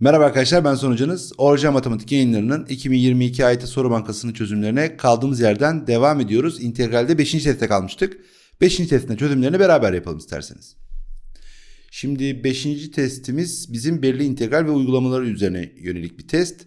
Merhaba arkadaşlar ben sonucunuz. Orijinal Matematik yayınlarının 2022 AYT soru bankasının çözümlerine kaldığımız yerden devam ediyoruz. İntegralde 5. testte kalmıştık. 5. testin çözümlerini beraber yapalım isterseniz. Şimdi 5. testimiz bizim belli integral ve uygulamaları üzerine yönelik bir test.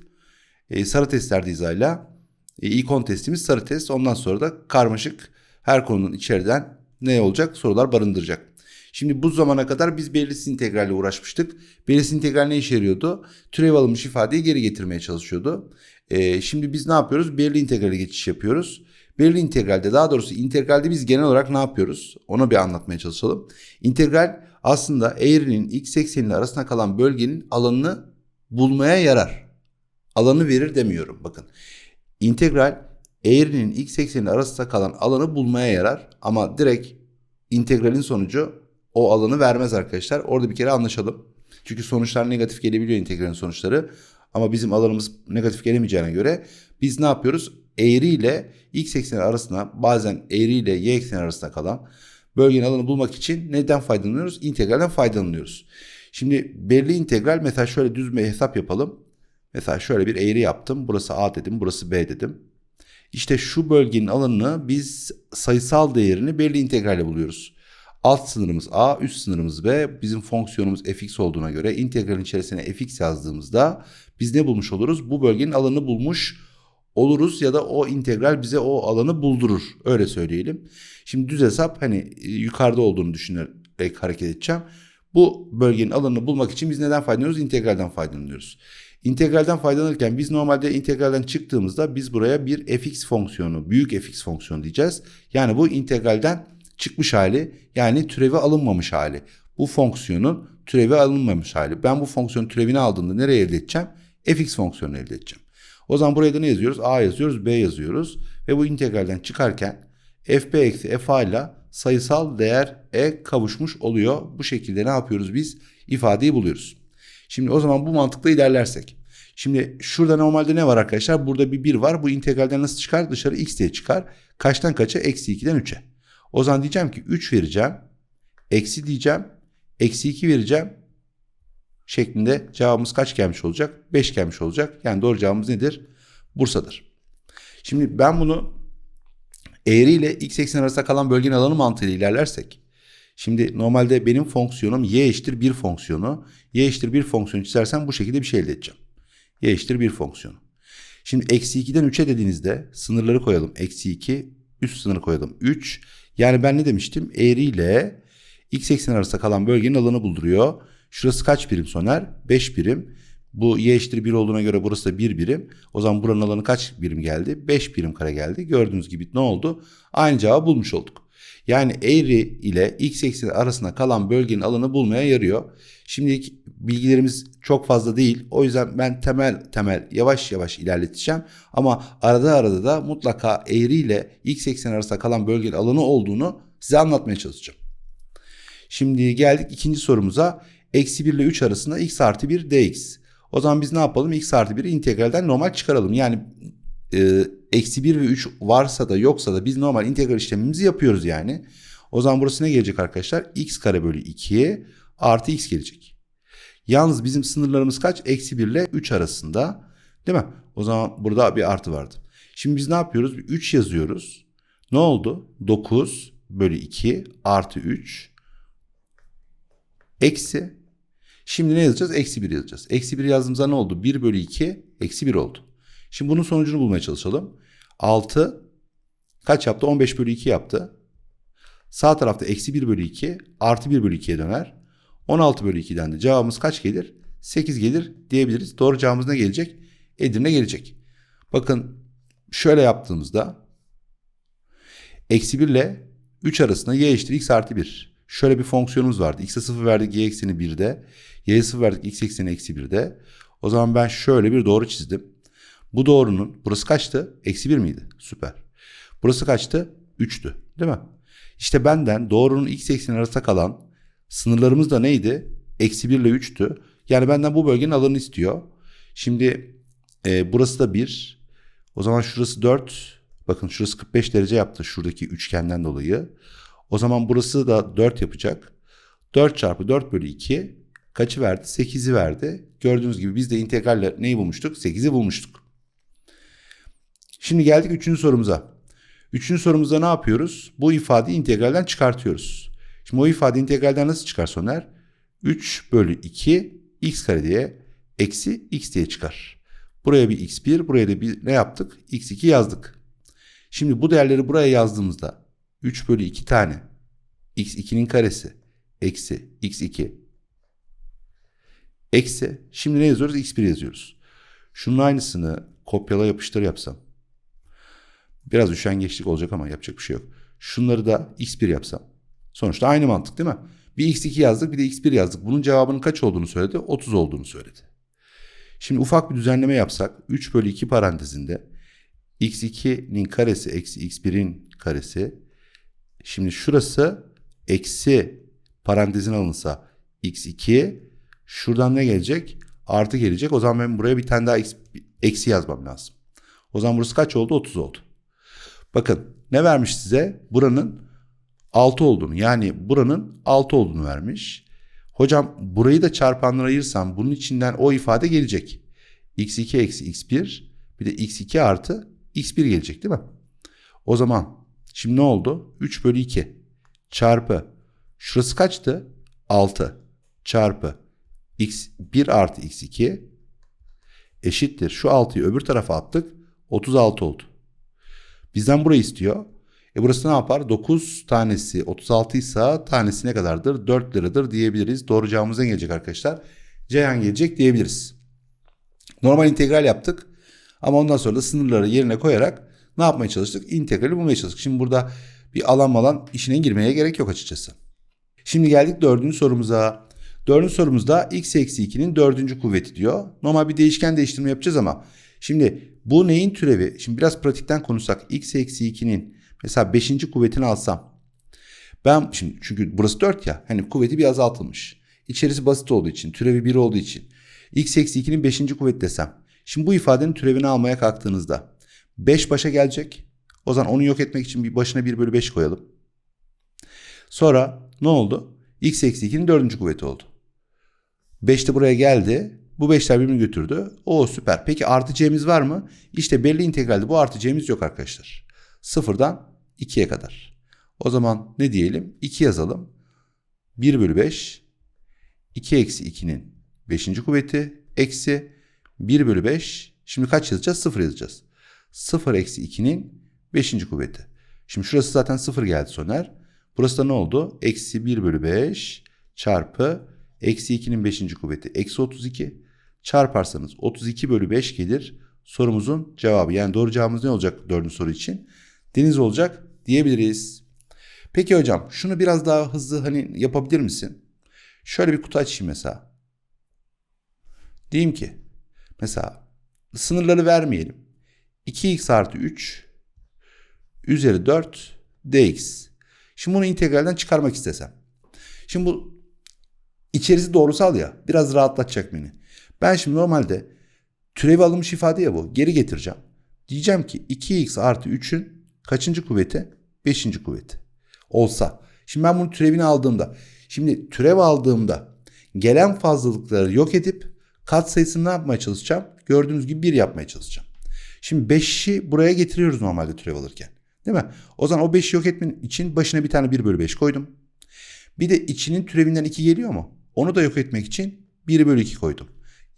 Ee, sarı testlerdeyiz hala. Ee, 10 testimiz sarı test. Ondan sonra da karmaşık her konunun içeriden ne olacak sorular barındıracak. Şimdi bu zamana kadar biz belirsiz integralle uğraşmıştık. Belirsiz integral ne işe yarıyordu? Türev alınmış ifadeyi geri getirmeye çalışıyordu. Ee, şimdi biz ne yapıyoruz? Belirli integrale geçiş yapıyoruz. Belirli integralde daha doğrusu integralde biz genel olarak ne yapıyoruz? Onu bir anlatmaya çalışalım. İntegral aslında eğrinin x ekseninin arasında kalan bölgenin alanını bulmaya yarar. Alanı verir demiyorum bakın. İntegral eğrinin x ekseninin arasında kalan alanı bulmaya yarar ama direkt integralin sonucu o alanı vermez arkadaşlar. Orada bir kere anlaşalım. Çünkü sonuçlar negatif gelebiliyor integralin sonuçları. Ama bizim alanımız negatif gelemeyeceğine göre biz ne yapıyoruz? Eğri ile x ekseni arasında bazen eğri ile y ekseni arasında kalan bölgenin alanı bulmak için neden faydalanıyoruz? İntegralden faydalanıyoruz. Şimdi belli integral mesela şöyle düz bir hesap yapalım. Mesela şöyle bir eğri yaptım. Burası A dedim, burası B dedim. İşte şu bölgenin alanını biz sayısal değerini belli integralle buluyoruz. Alt sınırımız a, üst sınırımız b. Bizim fonksiyonumuz fx olduğuna göre integralin içerisine fx yazdığımızda biz ne bulmuş oluruz? Bu bölgenin alanını bulmuş oluruz ya da o integral bize o alanı buldurur. Öyle söyleyelim. Şimdi düz hesap hani e, yukarıda olduğunu düşünerek hareket edeceğim. Bu bölgenin alanını bulmak için biz neden faydalanıyoruz? İntegralden faydalanıyoruz. İntegralden faydalanırken biz normalde integralden çıktığımızda biz buraya bir fx fonksiyonu, büyük fx fonksiyonu diyeceğiz. Yani bu integralden çıkmış hali yani türevi alınmamış hali. Bu fonksiyonun türevi alınmamış hali. Ben bu fonksiyonun türevini aldığımda nereye elde edeceğim? fx fonksiyonunu elde edeceğim. O zaman buraya da ne yazıyoruz? a yazıyoruz, b yazıyoruz. Ve bu integralden çıkarken fb eksi fa ile sayısal değer e kavuşmuş oluyor. Bu şekilde ne yapıyoruz biz? İfadeyi buluyoruz. Şimdi o zaman bu mantıkla ilerlersek. Şimdi şurada normalde ne var arkadaşlar? Burada bir 1 var. Bu integralden nasıl çıkar? Dışarı x diye çıkar. Kaçtan kaça? Eksi 2'den 3'e. O zaman diyeceğim ki 3 vereceğim. Eksi diyeceğim. Eksi 2 vereceğim. Şeklinde cevabımız kaç gelmiş olacak? 5 gelmiş olacak. Yani doğru cevabımız nedir? Bursa'dır. Şimdi ben bunu eğri ile x eksen arasında kalan bölgenin alanı mantığıyla ilerlersek. Şimdi normalde benim fonksiyonum y eşittir 1 fonksiyonu. Y eşittir 1 fonksiyonu çizersem bu şekilde bir şey elde edeceğim. Y eşittir 1 fonksiyonu. Şimdi eksi 2'den 3'e dediğinizde sınırları koyalım. Eksi 2 üst sınırı koyalım. 3 yani ben ne demiştim? Eğri ile x eksen arasında kalan bölgenin alanı bulduruyor. Şurası kaç birim Soner? 5 birim. Bu y eşittir 1 olduğuna göre burası da 1 birim. O zaman buranın alanı kaç birim geldi? 5 birim kare geldi. Gördüğünüz gibi ne oldu? Aynı cevabı bulmuş olduk. Yani eğri ile x ekseni arasında kalan bölgenin alanı bulmaya yarıyor. Şimdilik bilgilerimiz çok fazla değil. O yüzden ben temel temel yavaş yavaş ilerleteceğim. Ama arada arada da mutlaka eğri ile x ekseni arasında kalan bölgenin alanı olduğunu size anlatmaya çalışacağım. Şimdi geldik ikinci sorumuza. Eksi 1 ile 3 arasında x artı 1 dx. O zaman biz ne yapalım? x artı 1'i integralden normal çıkaralım. Yani eksi 1 ve 3 varsa da yoksa da biz normal integral işlemimizi yapıyoruz yani. O zaman burası ne gelecek arkadaşlar? x kare bölü 2 artı x gelecek. Yalnız bizim sınırlarımız kaç? Eksi 1 ile 3 arasında. Değil mi? O zaman burada bir artı vardı. Şimdi biz ne yapıyoruz? 3 yazıyoruz. Ne oldu? 9 bölü 2 artı 3 eksi. Şimdi ne yazacağız? Eksi 1 yazacağız. Eksi 1 yazdığımızda ne oldu? 1 bölü 2 eksi 1 oldu. Şimdi bunun sonucunu bulmaya çalışalım. 6 kaç yaptı? 15 bölü 2 yaptı. Sağ tarafta eksi 1 bölü 2 artı 1 bölü 2'ye döner. 16 bölü 2'den de cevabımız kaç gelir? 8 gelir diyebiliriz. Doğru cevabımız ne gelecek? Edirne gelecek. Bakın şöyle yaptığımızda eksi 1 ile 3 arasında y eşittir x artı 1. Şöyle bir fonksiyonumuz vardı. x'e 0 verdik y ekseni 1'de. y'ye 0 verdik x ekseni eksi 1'de. O zaman ben şöyle bir doğru çizdim. Bu doğrunun burası kaçtı? Eksi 1 miydi? Süper. Burası kaçtı? 3'tü. Değil mi? İşte benden doğrunun x ekseni arasında kalan sınırlarımız da neydi? Eksi 1 ile 3'tü. Yani benden bu bölgenin alanını istiyor. Şimdi e, burası da 1. O zaman şurası 4. Bakın şurası 45 derece yaptı şuradaki üçgenden dolayı. O zaman burası da 4 yapacak. 4 çarpı 4 bölü 2 kaçı verdi? 8'i verdi. Gördüğünüz gibi biz de integralle neyi bulmuştuk? 8'i bulmuştuk. Şimdi geldik üçüncü sorumuza. Üçüncü sorumuzda ne yapıyoruz? Bu ifadeyi integralden çıkartıyoruz. Şimdi o ifade integralden nasıl çıkar Soner? 3 bölü 2 x kare diye eksi x diye çıkar. Buraya bir x1, buraya da bir ne yaptık? x2 yazdık. Şimdi bu değerleri buraya yazdığımızda 3 bölü 2 tane x2'nin karesi eksi x2 eksi şimdi ne yazıyoruz? x1 yazıyoruz. Şunun aynısını kopyala yapıştır yapsam. Biraz üşengeçlik olacak ama yapacak bir şey yok. Şunları da x1 yapsam. Sonuçta aynı mantık değil mi? Bir x2 yazdık bir de x1 yazdık. Bunun cevabının kaç olduğunu söyledi? 30 olduğunu söyledi. Şimdi ufak bir düzenleme yapsak 3 bölü 2 parantezinde x2'nin karesi eksi x1'in karesi. Şimdi şurası eksi parantezin alınsa x2 şuradan ne gelecek? Artı gelecek. O zaman ben buraya bir tane daha eksi yazmam lazım. O zaman burası kaç oldu? 30 oldu. Bakın ne vermiş size? Buranın 6 olduğunu yani buranın 6 olduğunu vermiş. Hocam burayı da çarpanlara ayırsam bunun içinden o ifade gelecek. x2 eksi x1 bir de x2 artı x1 gelecek değil mi? O zaman şimdi ne oldu? 3 bölü 2 çarpı şurası kaçtı? 6 çarpı x1 artı x2 eşittir. Şu 6'yı öbür tarafa attık. 36 oldu. Bizden burayı istiyor. E burası ne yapar? 9 tanesi 36 ise tanesi ne kadardır? 4 liradır diyebiliriz. Doğru cevabımız ne gelecek arkadaşlar? Ceyhan gelecek diyebiliriz. Normal integral yaptık. Ama ondan sonra da sınırları yerine koyarak ne yapmaya çalıştık? İntegrali bulmaya çalıştık. Şimdi burada bir alan alan işine girmeye gerek yok açıkçası. Şimdi geldik dördüncü sorumuza. Dördüncü sorumuzda x eksi 2'nin dördüncü kuvveti diyor. Normal bir değişken değiştirme yapacağız ama şimdi bu neyin türevi? Şimdi biraz pratikten konuşsak x eksi 2'nin mesela 5. kuvvetini alsam. Ben şimdi çünkü burası 4 ya hani kuvveti bir azaltılmış. İçerisi basit olduğu için türevi 1 olduğu için. x eksi 2'nin 5. kuvveti desem. Şimdi bu ifadenin türevini almaya kalktığınızda 5 başa gelecek. O zaman onu yok etmek için bir başına 1 bölü 5 koyalım. Sonra ne oldu? x eksi 2'nin 4. kuvveti oldu. 5 de buraya geldi. Bu 5'ler birbirini götürdü. O süper. Peki artı c'miz var mı? İşte belli integralde bu artı c'miz yok arkadaşlar. Sıfırdan 2'ye kadar. O zaman ne diyelim? 2 yazalım. 1 bölü 5. 2 eksi 2'nin 5. kuvveti. Eksi 1 bölü 5. Şimdi kaç yazacağız? 0 yazacağız. 0 eksi 2'nin 5. kuvveti. Şimdi şurası zaten 0 geldi Soner. Burası da ne oldu? Eksi 1 bölü 5 çarpı eksi 2'nin 5. kuvveti. Eksi 32 çarparsanız 32 bölü 5 gelir sorumuzun cevabı. Yani doğru cevabımız ne olacak dördüncü soru için? Deniz olacak diyebiliriz. Peki hocam şunu biraz daha hızlı hani yapabilir misin? Şöyle bir kutu açayım mesela. Diyeyim ki mesela sınırları vermeyelim. 2x artı 3 üzeri 4 dx. Şimdi bunu integralden çıkarmak istesem. Şimdi bu içerisi doğrusal ya biraz rahatlatacak beni. Ben şimdi normalde türevi alınmış ifade ya bu. Geri getireceğim. Diyeceğim ki 2x artı 3'ün kaçıncı kuvveti? 5. kuvveti. Olsa. Şimdi ben bunun türevini aldığımda. Şimdi türev aldığımda gelen fazlalıkları yok edip kat sayısını ne yapmaya çalışacağım? Gördüğünüz gibi 1 yapmaya çalışacağım. Şimdi 5'i buraya getiriyoruz normalde türev alırken. Değil mi? O zaman o 5'i yok etmek için başına bir tane 1 bölü 5 koydum. Bir de içinin türevinden 2 geliyor mu? Onu da yok etmek için 1 bölü 2 koydum.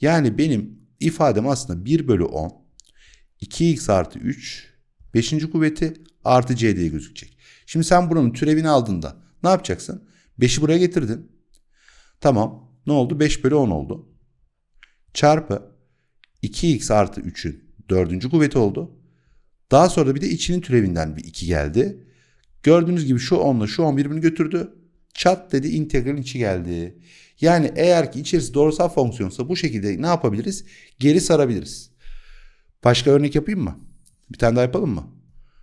Yani benim ifadem aslında 1 bölü 10 2x artı 3 5. kuvveti artı c diye gözükecek. Şimdi sen buranın türevini aldığında ne yapacaksın? 5'i buraya getirdin. Tamam. Ne oldu? 5 bölü 10 oldu. Çarpı 2x artı 3'ün 4. kuvveti oldu. Daha sonra bir de içinin türevinden bir 2 geldi. Gördüğünüz gibi şu 10 ile şu 10 birbirini götürdü. Çat dedi integralin içi geldi. Yani eğer ki içerisi doğrusal fonksiyonsa bu şekilde ne yapabiliriz? Geri sarabiliriz. Başka örnek yapayım mı? Bir tane daha yapalım mı?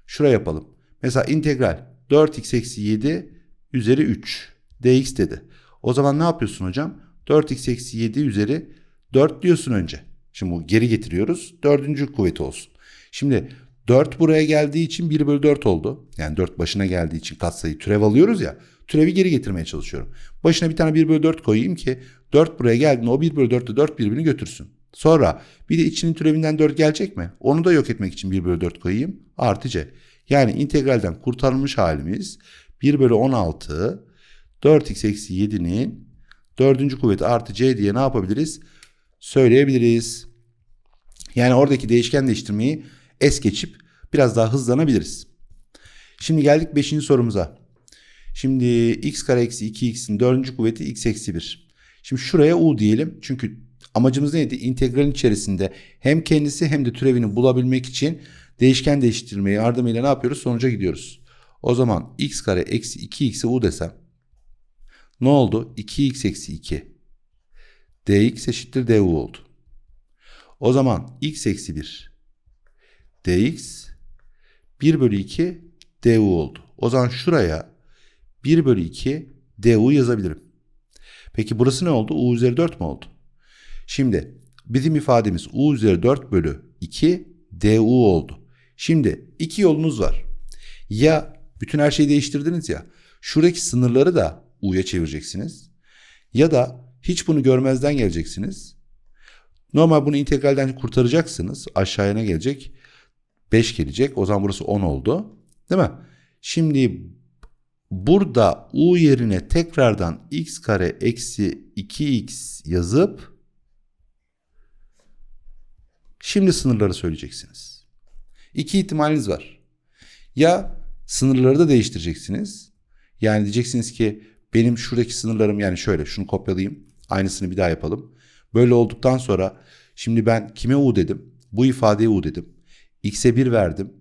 Şuraya yapalım. Mesela integral 4x eksi 7 üzeri 3 dx dedi. O zaman ne yapıyorsun hocam? 4x eksi 7 üzeri 4 diyorsun önce. Şimdi bu geri getiriyoruz. Dördüncü kuvveti olsun. Şimdi 4 buraya geldiği için 1 bölü 4 oldu. Yani 4 başına geldiği için katsayı türev alıyoruz ya. Türevi geri getirmeye çalışıyorum. Başına bir tane 1 bölü 4 koyayım ki 4 buraya geldiğinde o 1 bölü 4 ile 4 birbirini götürsün. Sonra bir de içinin türevinden 4 gelecek mi? Onu da yok etmek için 1 bölü 4 koyayım. Artı c. Yani integralden kurtarılmış halimiz 1 bölü 16 4x eksi 7'nin dördüncü kuvveti artı c diye ne yapabiliriz? Söyleyebiliriz. Yani oradaki değişken değiştirmeyi es geçip biraz daha hızlanabiliriz. Şimdi geldik 5. sorumuza. Şimdi x kare eksi 2x'in dördüncü kuvveti x eksi 1. Şimdi şuraya u diyelim. Çünkü amacımız neydi? İntegralin içerisinde hem kendisi hem de türevini bulabilmek için değişken değiştirme yardımıyla ne yapıyoruz? Sonuca gidiyoruz. O zaman x kare eksi 2x'e u desem ne oldu? 2x eksi 2 dx eşittir du oldu. O zaman x eksi 1 dx 1 bölü 2 du oldu. O zaman şuraya 1 bölü 2 du yazabilirim. Peki burası ne oldu? u üzeri 4 mü oldu? Şimdi bizim ifademiz u üzeri 4 bölü 2 du oldu. Şimdi iki yolunuz var. Ya bütün her şeyi değiştirdiniz ya. Şuradaki sınırları da u'ya çevireceksiniz. Ya da hiç bunu görmezden geleceksiniz. Normal bunu integralden kurtaracaksınız. Aşağıya gelecek? 5 gelecek. O zaman burası 10 oldu. Değil mi? Şimdi burada u yerine tekrardan x kare eksi 2x yazıp şimdi sınırları söyleyeceksiniz. İki ihtimaliniz var. Ya sınırları da değiştireceksiniz. Yani diyeceksiniz ki benim şuradaki sınırlarım yani şöyle şunu kopyalayayım. Aynısını bir daha yapalım. Böyle olduktan sonra şimdi ben kime u dedim? Bu ifadeye u dedim. X'e 1 verdim.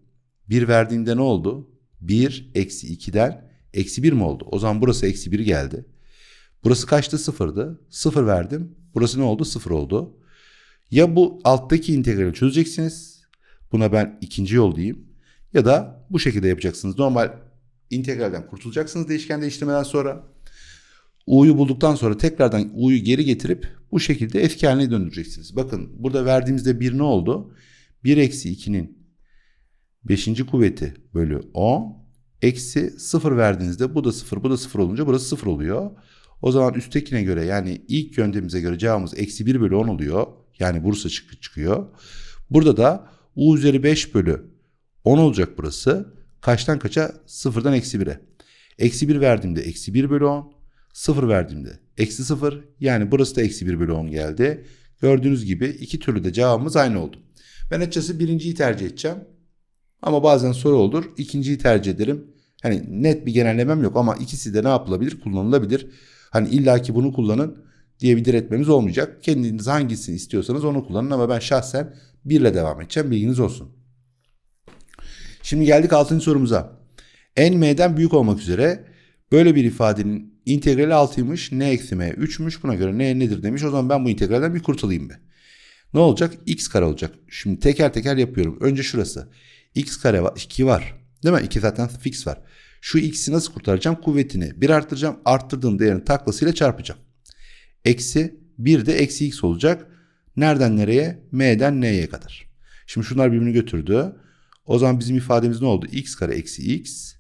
1 verdiğimde ne oldu? 1 eksi 2'den eksi 1 mi oldu? O zaman burası eksi 1 geldi. Burası kaçtı? Sıfırdı. Sıfır verdim. Burası ne oldu? Sıfır oldu. Ya bu alttaki integrali çözeceksiniz. Buna ben ikinci yol diyeyim. Ya da bu şekilde yapacaksınız. Normal integralden kurtulacaksınız değişken değiştirmeden sonra. U'yu bulduktan sonra tekrardan U'yu geri getirip bu şekilde eski haline döndüreceksiniz. Bakın burada verdiğimizde 1 ne oldu? 1 eksi 2'nin 5. kuvveti bölü 10 eksi 0 verdiğinizde bu da 0 bu da 0 olunca burası 0 oluyor. O zaman üsttekine göre yani ilk yöntemimize göre cevabımız eksi 1 bölü 10 oluyor. Yani Bursa çık çıkıyor. Burada da U üzeri 5 bölü 10 olacak burası. Kaçtan kaça? Sıfırdan eksi 1'e. Eksi 1 verdiğimde eksi 1 bölü 10. 0 verdiğimde eksi 0 yani burası da eksi 1 bölü 10 geldi. Gördüğünüz gibi iki türlü de cevabımız aynı oldu. Ben açıkçası birinciyi tercih edeceğim. Ama bazen soru olur. ikinciyi tercih ederim. Hani net bir genellemem yok ama ikisi de ne yapılabilir? Kullanılabilir. Hani illaki bunu kullanın diye bir diretmemiz olmayacak. Kendiniz hangisini istiyorsanız onu kullanın ama ben şahsen birle devam edeceğim. Bilginiz olsun. Şimdi geldik 6. sorumuza. n m'den büyük olmak üzere böyle bir ifadenin integrali 6'ymış, n eksi m 3'müş. Buna göre n nedir demiş. O zaman ben bu integralden bir kurtulayım be. Ne olacak? x kare olacak. Şimdi teker teker yapıyorum. Önce şurası. x kare var, 2 var. Değil mi? 2 zaten fix var. Şu x'i nasıl kurtaracağım? Kuvvetini 1 arttıracağım. Arttırdığım değerin taklasıyla çarpacağım. Eksi 1 de eksi x olacak. Nereden nereye? M'den n'ye kadar. Şimdi şunlar birbirini götürdü. O zaman bizim ifademiz ne oldu? x kare eksi x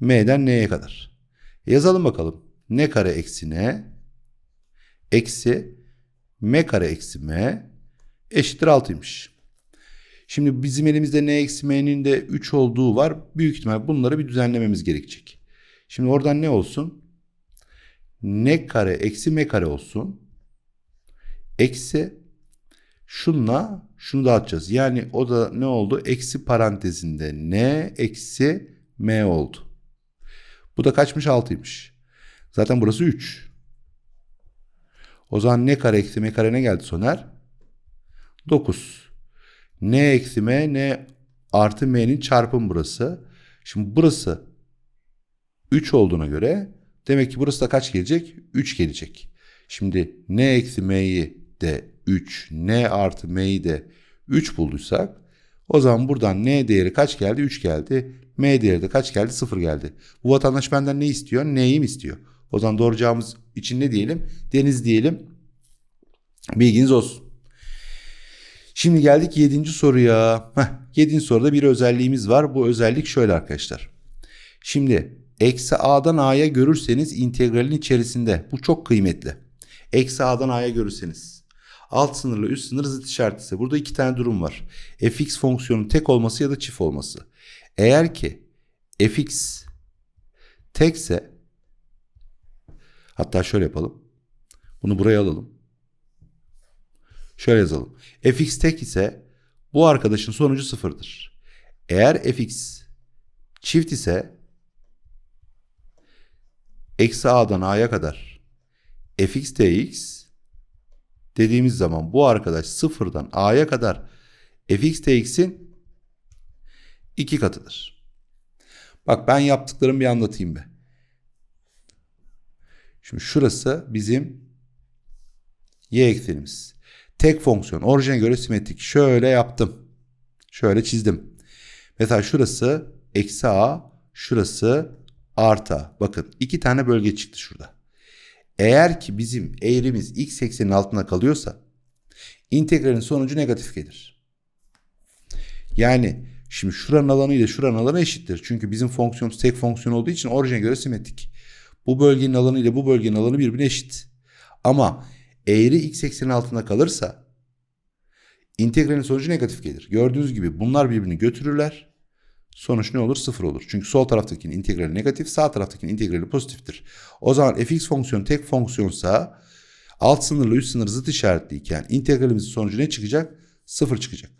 m'den n'ye kadar. Yazalım bakalım. n kare eksi n eksi m kare eksi m eşittir 6'ymış. Şimdi bizim elimizde n eksi m'nin de 3 olduğu var. Büyük ihtimal bunları bir düzenlememiz gerekecek. Şimdi oradan ne olsun? n kare eksi m kare olsun. Eksi şunla şunu dağıtacağız. Yani o da ne oldu? Eksi parantezinde n eksi m oldu. Bu da kaçmış? 6'ymış. Zaten burası 3. O zaman ne kare eksi m kare ne geldi Soner? 9. n eksi m n artı m'nin çarpım burası. Şimdi burası 3 olduğuna göre demek ki burası da kaç gelecek? 3 gelecek. Şimdi n eksi m'yi de 3, n artı m'yi de 3 bulduysak o zaman buradan n değeri kaç geldi? 3 geldi. M değeri de kaç geldi? 0 geldi. Bu vatandaş benden ne istiyor? N'yi mi istiyor? O zaman doğru cevabımız için ne diyelim? Deniz diyelim. Bilginiz olsun. Şimdi geldik 7. soruya. Heh, 7. soruda bir özelliğimiz var. Bu özellik şöyle arkadaşlar. Şimdi eksi a'dan a'ya görürseniz integralin içerisinde. Bu çok kıymetli. Eksi a'dan a'ya görürseniz. Alt sınırla üst sınır zıt işaret ise burada iki tane durum var. fx fonksiyonun tek olması ya da çift olması. Eğer ki fx tekse hatta şöyle yapalım. Bunu buraya alalım. Şöyle yazalım. fx tek ise bu arkadaşın sonucu sıfırdır. Eğer fx çift ise eksi a'dan a'ya kadar fx dx dediğimiz zaman bu arkadaş sıfırdan a'ya kadar fx dx'in iki katıdır. Bak ben yaptıklarımı bir anlatayım be. Şimdi şurası bizim y eksenimiz. Tek fonksiyon orijine göre simetrik. Şöyle yaptım. Şöyle çizdim. Mesela şurası eksi a, şurası artı a. Bakın iki tane bölge çıktı şurada. Eğer ki bizim eğrimiz x eksenin altında kalıyorsa integralin sonucu negatif gelir. Yani şimdi şuranın alanı ile şuranın alanı eşittir. Çünkü bizim fonksiyonumuz tek fonksiyon olduğu için orijine göre simetrik. Bu bölgenin alanı ile bu bölgenin alanı birbirine eşit. Ama eğri x eksenin altında kalırsa integralin sonucu negatif gelir. Gördüğünüz gibi bunlar birbirini götürürler. Sonuç ne olur? Sıfır olur. Çünkü sol taraftakinin integrali negatif, sağ taraftakinin integrali pozitiftir. O zaman fx fonksiyonu tek fonksiyonsa alt sınırla üst sınır zıt işaretliyken integralimizin sonucu ne çıkacak? Sıfır çıkacak.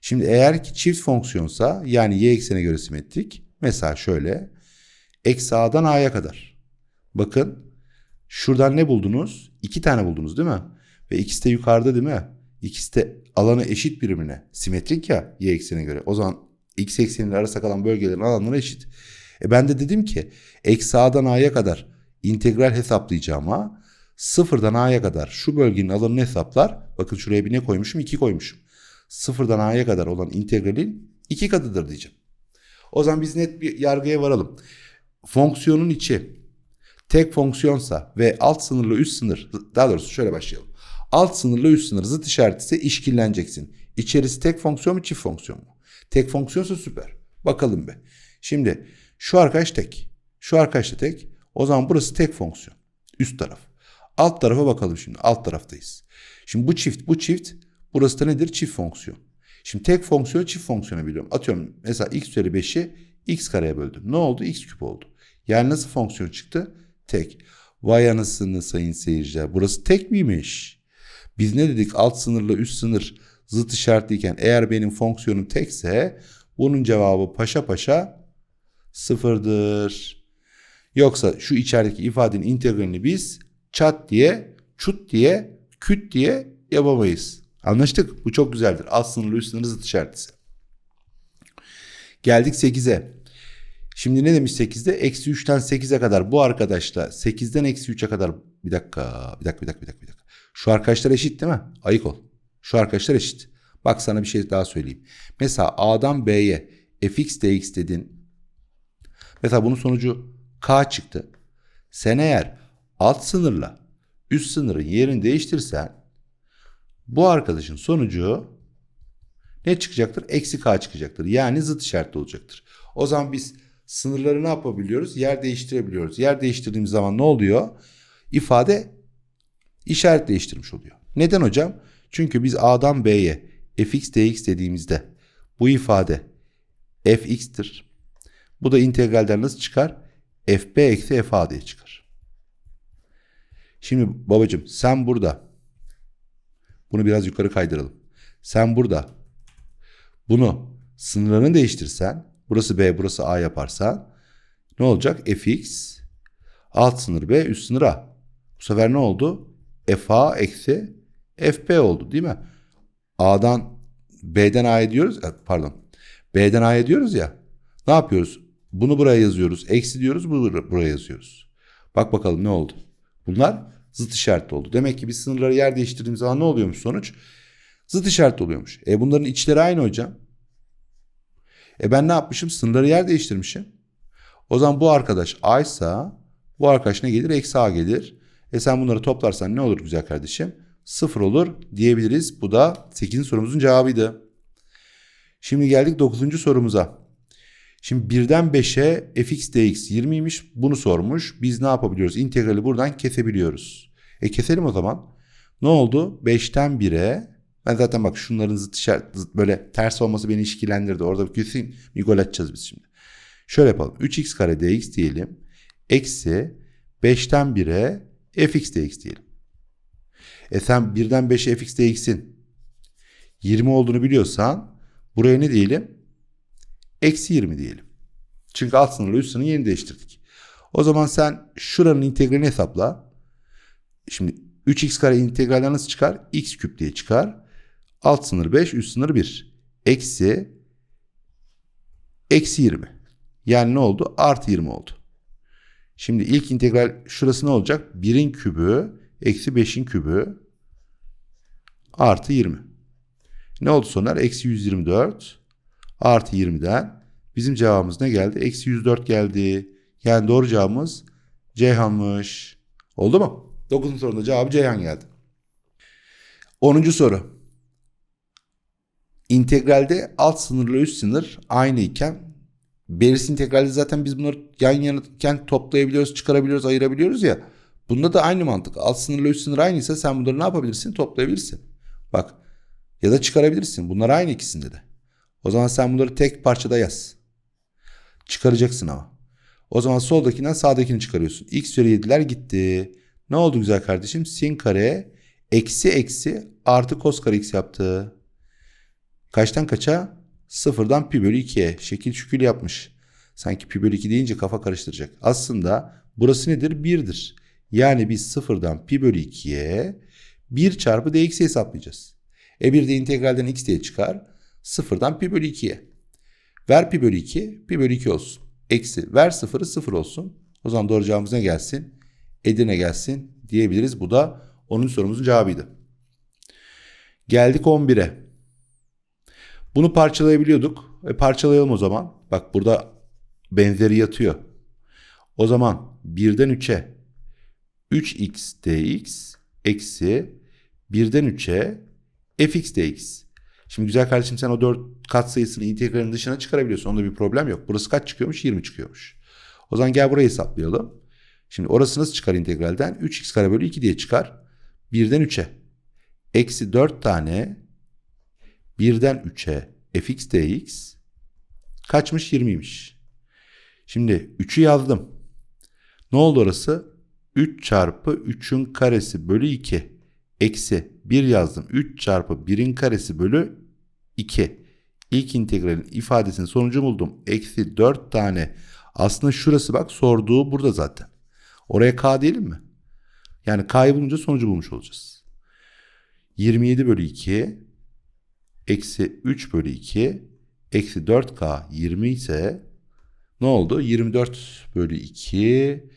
Şimdi eğer ki çift fonksiyonsa yani y eksene göre simetrik. Mesela şöyle. Eksi a'dan a'ya kadar. Bakın şuradan ne buldunuz? İki tane buldunuz değil mi? Ve ikisi de yukarıda değil mi? İkisi de alanı eşit birimine. Simetrik ya y eksenine göre. O zaman x ekseniyle arasında kalan bölgelerin alanları eşit. E ben de dedim ki eksi a'dan a'ya kadar integral hesaplayacağıma sıfırdan a'ya kadar şu bölgenin alanını hesaplar. Bakın şuraya bir ne koymuşum? 2 koymuşum. Sıfırdan a'ya kadar olan integralin iki katıdır diyeceğim. O zaman biz net bir yargıya varalım. Fonksiyonun içi tek fonksiyonsa ve alt sınırla üst sınır daha doğrusu şöyle başlayalım. Alt sınırla üst sınır zıt işareti ise işkilleneceksin. İçerisi tek fonksiyon mu çift fonksiyon mu? Tek fonksiyonsa süper. Bakalım be. Şimdi şu arkadaş tek. Şu arkadaş da tek. O zaman burası tek fonksiyon. Üst taraf. Alt tarafa bakalım şimdi. Alt taraftayız. Şimdi bu çift bu çift. Burası da nedir? Çift fonksiyon. Şimdi tek fonksiyon çift fonksiyonu biliyorum. Atıyorum mesela x üzeri 5'i x kareye böldüm. Ne oldu? x küp oldu. Yani nasıl fonksiyon çıktı? Tek. Vay anasını sayın seyirciler. Burası tek miymiş? Biz ne dedik? Alt sınırla üst sınır zıt işaretliyken eğer benim fonksiyonum tekse bunun cevabı paşa paşa sıfırdır. Yoksa şu içerideki ifadenin integralini biz çat diye, çut diye, küt diye yapamayız. Anlaştık? Bu çok güzeldir. Alt sınırlı üst sınırlı zıt işaretlisi. Geldik 8'e. Şimdi ne demiş 8'de? Eksi 3'ten 8'e kadar bu arkadaşla 8'den eksi 3'e kadar bir dakika, bir dakika, bir dakika, bir dakika. Bir dakika. Şu arkadaşlar eşit değil mi? Ayık ol. Şu arkadaşlar eşit. Bak sana bir şey daha söyleyeyim. Mesela A'dan B'ye fx dx dedin. Mesela bunun sonucu k çıktı. Sen eğer alt sınırla üst sınırın yerini değiştirsen bu arkadaşın sonucu ne çıkacaktır? Eksi k çıkacaktır. Yani zıt işaretli olacaktır. O zaman biz sınırları ne yapabiliyoruz? Yer değiştirebiliyoruz. Yer değiştirdiğimiz zaman ne oluyor? İfade işaret değiştirmiş oluyor. Neden hocam? Çünkü biz A'dan B'ye fx dx dediğimizde bu ifade fx'tir. Bu da integralden nasıl çıkar? fb eksi f diye çıkar. Şimdi babacım sen burada bunu biraz yukarı kaydıralım. Sen burada bunu sınırlarını değiştirsen burası b burası a yaparsan ne olacak? fx alt sınır b üst sınır a. Bu sefer ne oldu? fa eksi fp oldu değil mi? A'dan B'den A'ya diyoruz. e, Pardon. B'den A'ya diyoruz ya. Ne yapıyoruz? Bunu buraya yazıyoruz. Eksi diyoruz. Bunu buraya yazıyoruz. Bak bakalım ne oldu? Bunlar zıt işaretli oldu. Demek ki biz sınırları yer değiştirdiğimiz zaman ne oluyormuş sonuç? Zıt işaretli oluyormuş. E bunların içleri aynı hocam. E ben ne yapmışım? Sınırları yer değiştirmişim. O zaman bu arkadaş A ise bu arkadaş ne gelir? Eksi A gelir. E sen bunları toplarsan ne olur güzel kardeşim? Sıfır olur diyebiliriz. Bu da 8. sorumuzun cevabıydı. Şimdi geldik 9. sorumuza. Şimdi birden 5'e fx dx 20'ymiş. Bunu sormuş. Biz ne yapabiliyoruz? İntegrali buradan kesebiliyoruz. E keselim o zaman. Ne oldu? 5'ten 1'e ben zaten bak şunların zıt işaret, zıt böyle ters olması beni ilişkilendirdi. Orada bir kesin bir gol atacağız biz şimdi. Şöyle yapalım. 3x kare dx diyelim. Eksi 5'ten 1'e fx dx diyelim. E sen 1'den 5'e fx dx'in 20 olduğunu biliyorsan buraya ne diyelim? Eksi 20 diyelim. Çünkü alt sınırla üst sınırı yeni değiştirdik. O zaman sen şuranın integralini hesapla. Şimdi 3x kare integralden nasıl çıkar? x küp diye çıkar. Alt sınır 5, üst sınır 1. Eksi eksi 20. Yani ne oldu? Artı 20 oldu. Şimdi ilk integral şurası ne olacak? 1'in kübü eksi 5'in kübü artı 20. Ne oldu sonular? Eksi 124 artı 20'den bizim cevabımız ne geldi? Eksi 104 geldi. Yani doğru cevabımız Ceyhan'mış. Oldu mu? 9. sorunda cevabı Ceyhan geldi. 10. soru. İntegralde alt sınırla üst sınır aynı iken belirsiz integralde zaten biz bunları yan yanayken toplayabiliyoruz, çıkarabiliyoruz, ayırabiliyoruz ya. Bunda da aynı mantık. Alt sınırla üst sınır aynıysa sen bunları ne yapabilirsin? Toplayabilirsin. Bak ya da çıkarabilirsin. Bunlar aynı ikisinde de. O zaman sen bunları tek parçada yaz. Çıkaracaksın ama. O zaman soldakinden sağdakini çıkarıyorsun. X üzeri 7'ler gitti. Ne oldu güzel kardeşim? Sin kare eksi eksi artı kos kare x yaptı. Kaçtan kaça? Sıfırdan pi bölü 2'ye şekil şükül yapmış. Sanki pi bölü 2 deyince kafa karıştıracak. Aslında burası nedir? 1'dir. Yani biz sıfırdan pi bölü 2'ye 1 çarpı dx'i hesaplayacağız. E bir de integralden x diye çıkar. Sıfırdan pi bölü 2'ye. Ver pi bölü 2, pi bölü 2 olsun. Eksi ver sıfırı sıfır olsun. O zaman doğru cevabımız ne gelsin? Edirne gelsin diyebiliriz. Bu da onun sorumuzun cevabıydı. Geldik 11'e. Bunu parçalayabiliyorduk. E parçalayalım o zaman. Bak burada benzeri yatıyor. O zaman 1'den 3'e 3x dx eksi 1'den 3'e fx dx. Şimdi güzel kardeşim sen o 4 kat sayısını integralin dışına çıkarabiliyorsun. Onda bir problem yok. Burası kaç çıkıyormuş? 20 çıkıyormuş. O zaman gel burayı hesaplayalım. Şimdi orası nasıl çıkar integralden? 3x kare bölü 2 diye çıkar. 1'den 3'e. Eksi 4 tane 1'den 3'e fx dx kaçmış 20'ymiş. Şimdi 3'ü yazdım. Ne oldu orası? 3 çarpı 3'ün karesi bölü 2 eksi 1 yazdım. 3 çarpı 1'in karesi bölü 2. İlk integralin ifadesinin sonucu buldum. Eksi 4 tane. Aslında şurası bak sorduğu burada zaten. Oraya k diyelim mi? Yani k'yı bulunca sonucu bulmuş olacağız. 27 bölü 2 eksi 3 bölü 2 eksi 4k 20 ise ne oldu? 24 bölü 2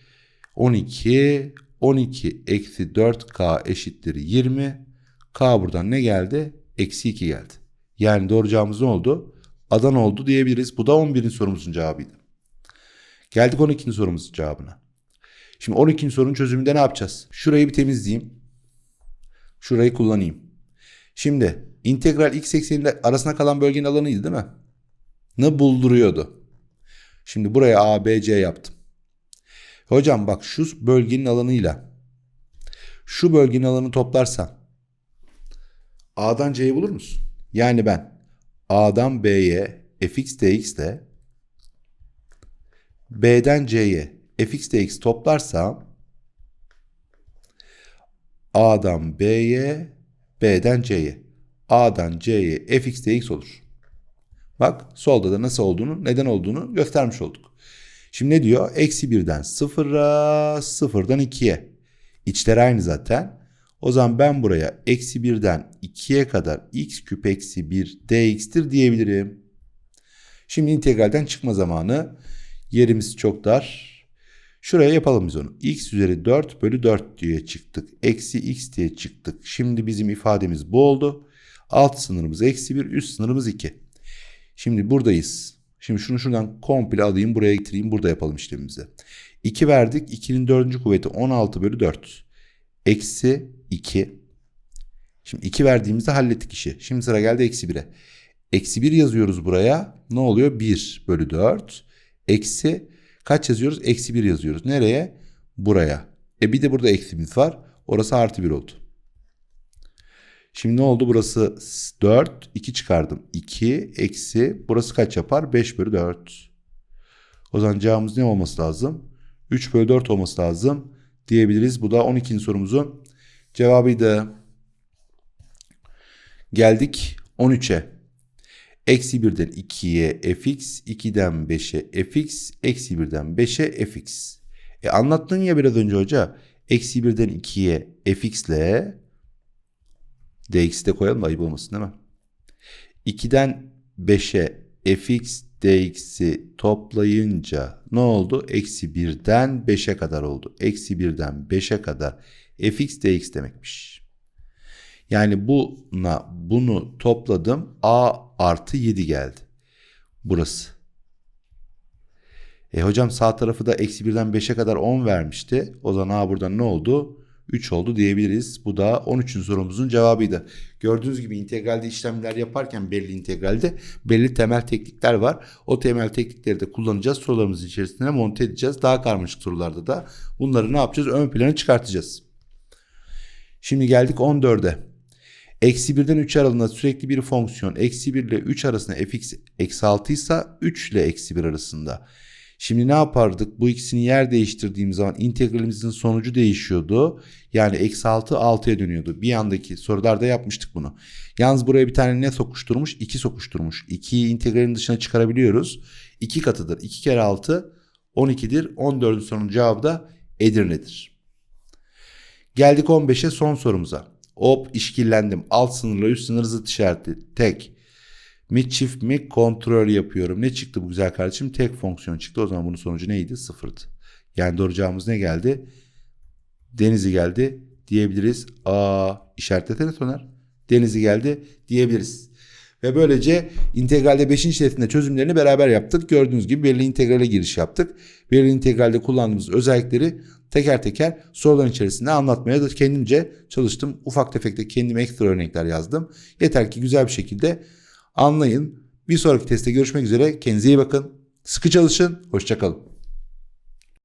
12 12 eksi 4k eşittir 20. K buradan ne geldi? Eksi 2 geldi. Yani doğru cevabımız ne oldu? Adan oldu diyebiliriz. Bu da 11'in sorumuzun cevabıydı. Geldik 12. sorumuzun cevabına. Şimdi 12. sorunun çözümünde ne yapacağız? Şurayı bir temizleyeyim. Şurayı kullanayım. Şimdi integral x ekseniyle arasına kalan bölgenin alanıydı değil mi? Ne bulduruyordu? Şimdi buraya a, b, c yaptım. Hocam bak şu bölgenin alanıyla şu bölgenin alanı toplarsan A'dan C'yi bulur musun? Yani ben A'dan B'ye fx dx ile B'den C'ye fx dx toplarsam A'dan B'ye B'den C'ye A'dan C'ye fx dx olur. Bak solda da nasıl olduğunu neden olduğunu göstermiş olduk. Şimdi ne diyor? Eksi birden sıfıra, sıfırdan ikiye. İçler aynı zaten. O zaman ben buraya eksi birden ikiye kadar x küp eksi bir dx'tir diyebilirim. Şimdi integralden çıkma zamanı. Yerimiz çok dar. Şuraya yapalım biz onu. x üzeri 4 bölü 4 diye çıktık. Eksi x diye çıktık. Şimdi bizim ifademiz bu oldu. Alt sınırımız eksi 1, üst sınırımız 2. Şimdi buradayız. Şimdi şunu şuradan komple alayım buraya getireyim burada yapalım işlemimizi. 2 verdik 2'nin dördüncü kuvveti 16 bölü 4. Eksi 2. Şimdi 2 verdiğimizde hallettik işi. Şimdi sıra geldi eksi 1'e. Eksi 1 yazıyoruz buraya. Ne oluyor? 1 bölü 4. Eksi kaç yazıyoruz? Eksi 1 yazıyoruz. Nereye? Buraya. E bir de burada eksimiz var. Orası artı 1 oldu. Şimdi ne oldu? Burası 4. 2 çıkardım. 2 eksi. Burası kaç yapar? 5 bölü 4. O zaman cevabımız ne olması lazım? 3 bölü 4 olması lazım diyebiliriz. Bu da 12. sorumuzun cevabıydı. Geldik 13'e. Eksi 1'den 2'ye fx, 2'den 5'e fx, eksi 1'den 5'e fx. E anlattın ya biraz önce hoca. Eksi 1'den 2'ye fx ile dx'i de koyalım ayıp olmasın değil mi? 2'den 5'e fx dx'i toplayınca ne oldu? Eksi 1'den 5'e kadar oldu. Eksi 1'den 5'e kadar fx dx demekmiş. Yani buna bunu topladım. A artı 7 geldi. Burası. E hocam sağ tarafı da eksi 1'den 5'e kadar 10 vermişti. O zaman A buradan ne oldu? 3 oldu diyebiliriz. Bu da 13. sorumuzun cevabıydı. Gördüğünüz gibi integralde işlemler yaparken belli integralde belli temel teknikler var. O temel teknikleri de kullanacağız. Sorularımızın içerisine monte edeceğiz. Daha karmaşık sorularda da bunları ne yapacağız? Ön plana çıkartacağız. Şimdi geldik 14'e. Eksi 1'den 3 aralığında sürekli bir fonksiyon eksi 1 ile 3 arasında fx eksi 6 ise 3 ile eksi 1 arasında. Şimdi ne yapardık? Bu ikisini yer değiştirdiğimiz zaman integralimizin sonucu değişiyordu. Yani eksi 6 6'ya dönüyordu. Bir yandaki sorularda yapmıştık bunu. Yalnız buraya bir tane ne sokuşturmuş? 2 sokuşturmuş. 2'yi integralin dışına çıkarabiliyoruz. 2 katıdır. 2 kere 6 12'dir. 14'ün sorunun cevabı da Edirne'dir. Geldik 15'e son sorumuza. Hop işkillendim. Alt sınırla üst sınır zıt işareti. Tek. Mi çift mi kontrol yapıyorum. Ne çıktı bu güzel kardeşim? Tek fonksiyon çıktı. O zaman bunun sonucu neydi? Sıfırdı. Yani doğru cevabımız ne geldi? Denizi geldi diyebiliriz. Aa işaretlesene Soner. Denizi geldi diyebiliriz. Ve böylece integralde 5. testinde çözümlerini beraber yaptık. Gördüğünüz gibi belli integrale giriş yaptık. Belli integralde kullandığımız özellikleri teker teker soruların içerisinde anlatmaya da kendimce çalıştım. Ufak tefek de kendim ekstra örnekler yazdım. Yeter ki güzel bir şekilde anlayın. Bir sonraki testte görüşmek üzere. Kendinize iyi bakın. Sıkı çalışın. Hoşçakalın.